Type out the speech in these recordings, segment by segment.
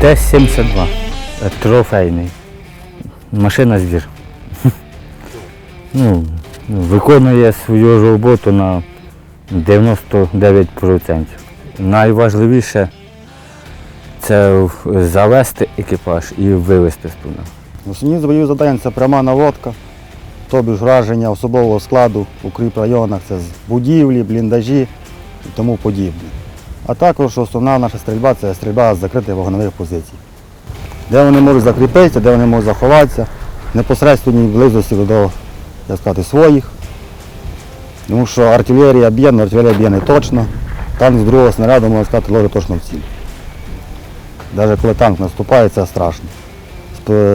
Т-72. Е, Трофейний. Машина звір. Ну, виконує свою роботу на 99%. Найважливіше це завести екіпаж і вивезти з пуна. Основні бойові завдання це пряма наводка, тобі ж враження особового складу в укріп районах, це будівлі, бліндажі і тому подібне. А також основна наша стрільба це стрільба з закритих вогневих позицій. Де вони можуть закріпитися, де вони можуть заховатися, в непосередній близості до як сказати, своїх. Тому що артилерія б'є, але артилерія б'є не точно. Танк з другого снаряду, можна сказати, ложить точно в ціль. Навіть коли танк наступає, це страшно.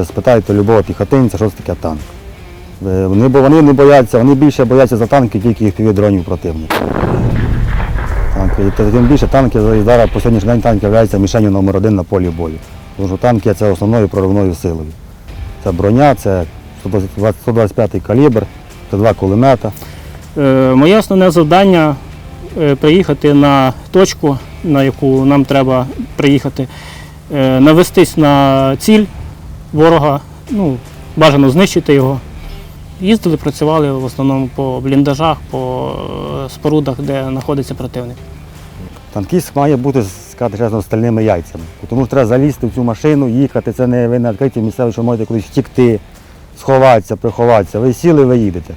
Спитайте любого піхотинця, що це таке танк. Е, Вони, бо вони не бояться, вони більше бояться за танки, тільки їх дронів противника. Танки, і тим більше танки зараз по сьогоднішній день танки являються мішенню номер один на полі бою. Тому що танки це основною проривною силою. Це броня, це 120 125 калібр, це два кулемета. Е, Моє основне завдання е, приїхати на точку, на яку нам треба приїхати, е, навестись на ціль ворога, ну, бажано знищити його. Їздили, працювали в основному по бліндажах, по е, спорудах, де знаходиться противник. Танкіст має бути, сказати стальними яйцями. Тому що треба залізти в цю машину, їхати. Це не ви на відкритій місцеві, що можете кудись втікти, сховатися, приховатися. Ви сіли, ви їдете.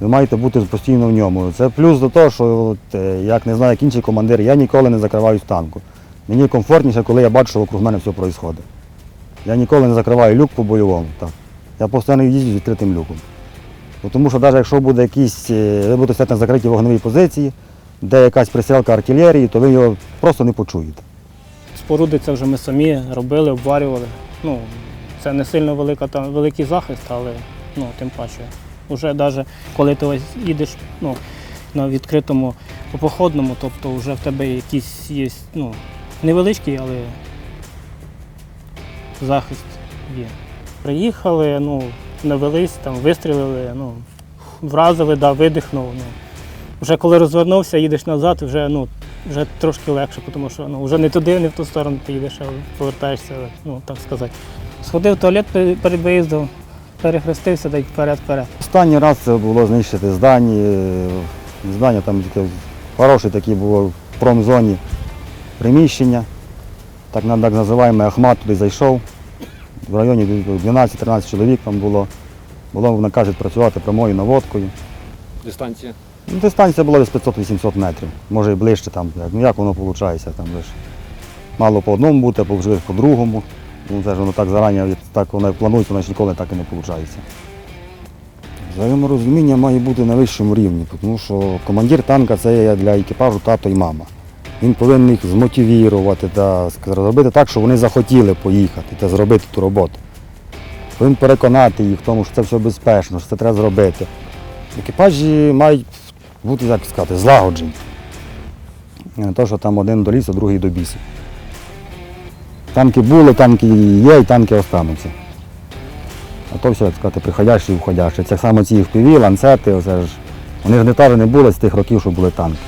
Ви маєте бути постійно в ньому. Це плюс до того, що от, е, як не знаю, як інший командир, я ніколи не закриваюсь танку. Мені комфортніше, коли я бачу, що вокруг мене все відбувається. Я ніколи не закриваю люк по бойовому. Так. Я постійно їздю з відкритим люком. Тому що навіть якщо буде якийсь, е, ви будете стояти на закритій вогневій позиції, де якась пристрілка артилерії, то ви його просто не почуєте. Споруди це вже ми самі робили, обварювали. Ну, це не сильно велика, там, великий захист, але ну, тим паче. Уже навіть коли ти ось їдеш ну, на відкритому по походному, тобто вже в тебе якийсь є ну, невеличкий, але захист є. Приїхали, ну, навелись, там, вистрілили, ну, вразили, да, видихнув. Ну. Вже коли розвернувся, їдеш назад, вже, ну, вже трошки легше, тому що ну, вже не туди, не в ту сторону ти їдеш, а повертаєшся, ну так сказати. Сходив в туалет перед виїздом, перехрестився, та вперед-вперед. Останній раз це було знищити здання. е, Здання там таке хороше таке було в промзоні приміщення. Так, так називаємо Ахмат туди зайшов. В районі 12-13 чоловік там було. Було, вони кажуть, працювати прямою наводкою. Дистанція. Ну, Дистанція була десь 500-800 метрів, може і ближче там. Як, ну як воно виходить, там лиш. Мало по одному бути, а вже по другому. Ну, це ж воно так зарані, так воно планується, воно ж ніколи так і не виходить. Взаєморозуміння має бути на вищому рівні, тому що командир танка це для екіпажу тато і мама. Він повинен їх змотивувати та зробити так, щоб вони захотіли поїхати та зробити ту роботу. Повинен переконати їх в тому, що це все безпечно, що це треба зробити. Екіпажі мають бути, як сказати, злагоджені. Не те, що там один до лісу, другий до бісу. Танки були, танки є і танки остануться. А то все, як сказати, приходящі і входящі. Це саме ці FPV, ланцети, оце ж. Вони ж не теж не були з тих років, що були танки.